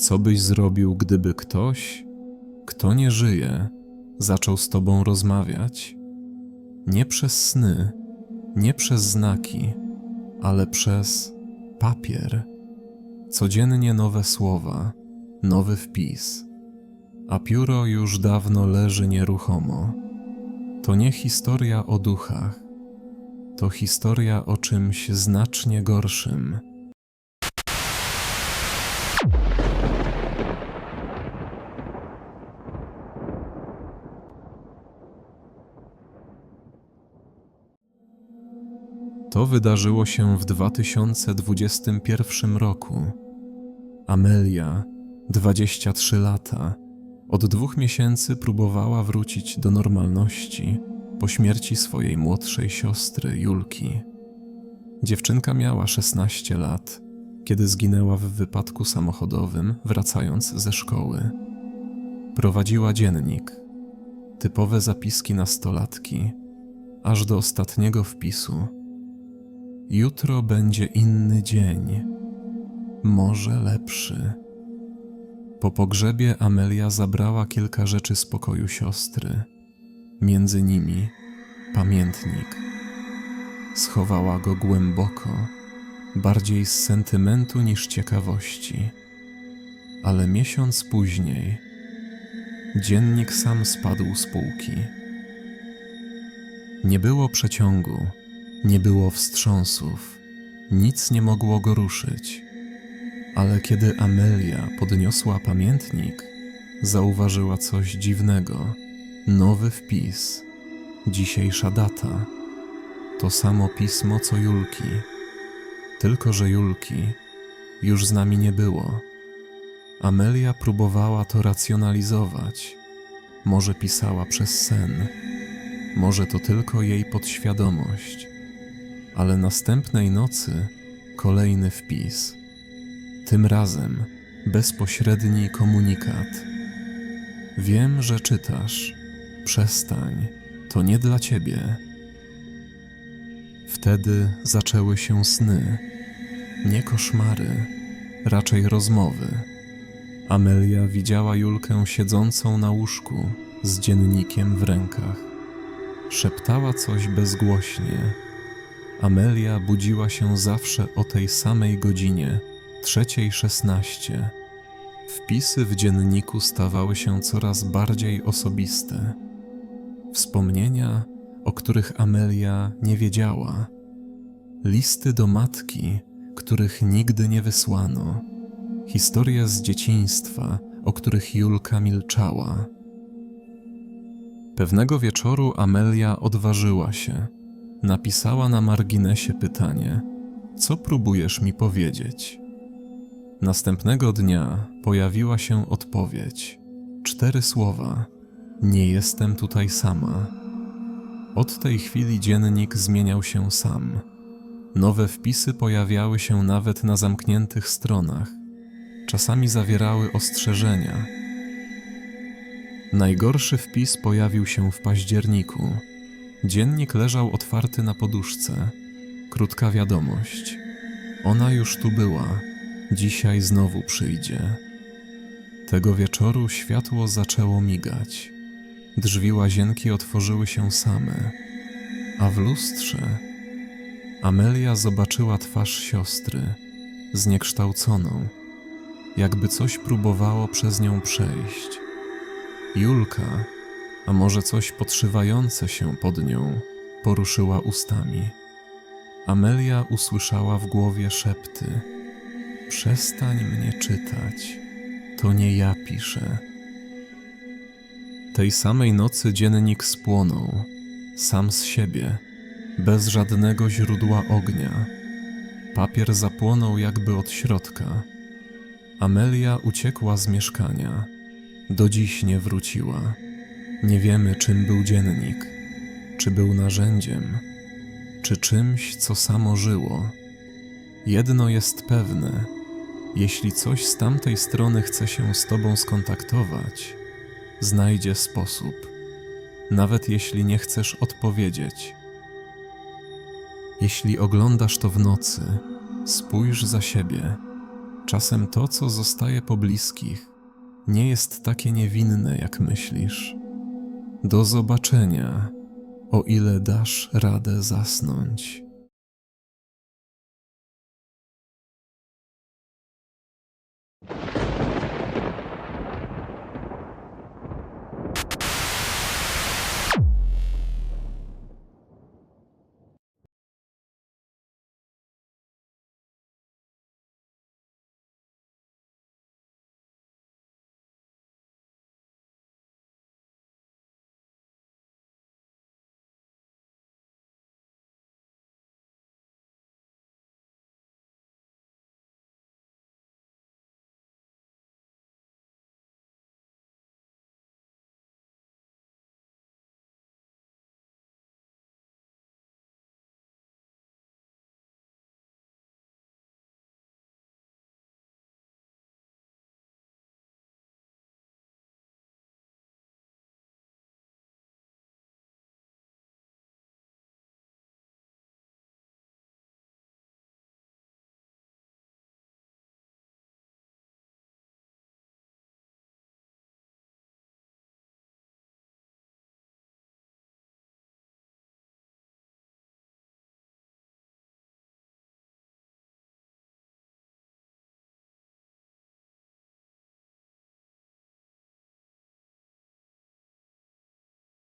Co byś zrobił, gdyby ktoś, kto nie żyje, zaczął z tobą rozmawiać? Nie przez sny, nie przez znaki, ale przez papier. Codziennie nowe słowa, nowy wpis, a pióro już dawno leży nieruchomo. To nie historia o duchach, to historia o czymś znacznie gorszym. To wydarzyło się w 2021 roku. Amelia, 23 lata, od dwóch miesięcy próbowała wrócić do normalności po śmierci swojej młodszej siostry Julki. Dziewczynka miała 16 lat, kiedy zginęła w wypadku samochodowym, wracając ze szkoły. Prowadziła dziennik, typowe zapiski nastolatki, aż do ostatniego wpisu. Jutro będzie inny dzień, może lepszy. Po pogrzebie Amelia zabrała kilka rzeczy z pokoju siostry, między nimi pamiętnik. Schowała go głęboko, bardziej z sentymentu niż ciekawości. Ale miesiąc później dziennik sam spadł z półki. Nie było przeciągu, nie było wstrząsów, nic nie mogło go ruszyć. Ale kiedy Amelia podniosła pamiętnik, zauważyła coś dziwnego. Nowy wpis, dzisiejsza data. To samo pismo co Julki. Tylko, że Julki już z nami nie było. Amelia próbowała to racjonalizować. Może pisała przez sen, może to tylko jej podświadomość. Ale następnej nocy kolejny wpis. Tym razem bezpośredni komunikat. Wiem, że czytasz. Przestań, to nie dla ciebie. Wtedy zaczęły się sny. Nie koszmary, raczej rozmowy. Amelia widziała Julkę siedzącą na łóżku z dziennikiem w rękach. Szeptała coś bezgłośnie. Amelia budziła się zawsze o tej samej godzinie, trzeciej szesnaście. Wpisy w dzienniku stawały się coraz bardziej osobiste. Wspomnienia, o których Amelia nie wiedziała. Listy do matki, których nigdy nie wysłano. Historie z dzieciństwa, o których Julka milczała. Pewnego wieczoru Amelia odważyła się. Napisała na marginesie pytanie: Co próbujesz mi powiedzieć? Następnego dnia pojawiła się odpowiedź. Cztery słowa: Nie jestem tutaj sama. Od tej chwili dziennik zmieniał się sam. Nowe wpisy pojawiały się nawet na zamkniętych stronach. Czasami zawierały ostrzeżenia. Najgorszy wpis pojawił się w październiku. Dziennik leżał otwarty na poduszce. Krótka wiadomość. Ona już tu była. Dzisiaj znowu przyjdzie. Tego wieczoru światło zaczęło migać. Drzwi łazienki otworzyły się same, a w lustrze Amelia zobaczyła twarz siostry, zniekształconą, jakby coś próbowało przez nią przejść. Julka, a może coś podszywające się pod nią, poruszyła ustami. Amelia usłyszała w głowie szepty. Przestań mnie czytać. To nie ja piszę. Tej samej nocy dziennik spłonął, sam z siebie, bez żadnego źródła ognia. Papier zapłonął jakby od środka. Amelia uciekła z mieszkania. Do dziś nie wróciła. Nie wiemy, czym był dziennik. Czy był narzędziem, czy czymś, co samo żyło. Jedno jest pewne: jeśli coś z tamtej strony chce się z tobą skontaktować, znajdzie sposób, nawet jeśli nie chcesz odpowiedzieć. Jeśli oglądasz to w nocy, spójrz za siebie. Czasem to, co zostaje po bliskich, nie jest takie niewinne, jak myślisz. Do zobaczenia, o ile dasz radę zasnąć.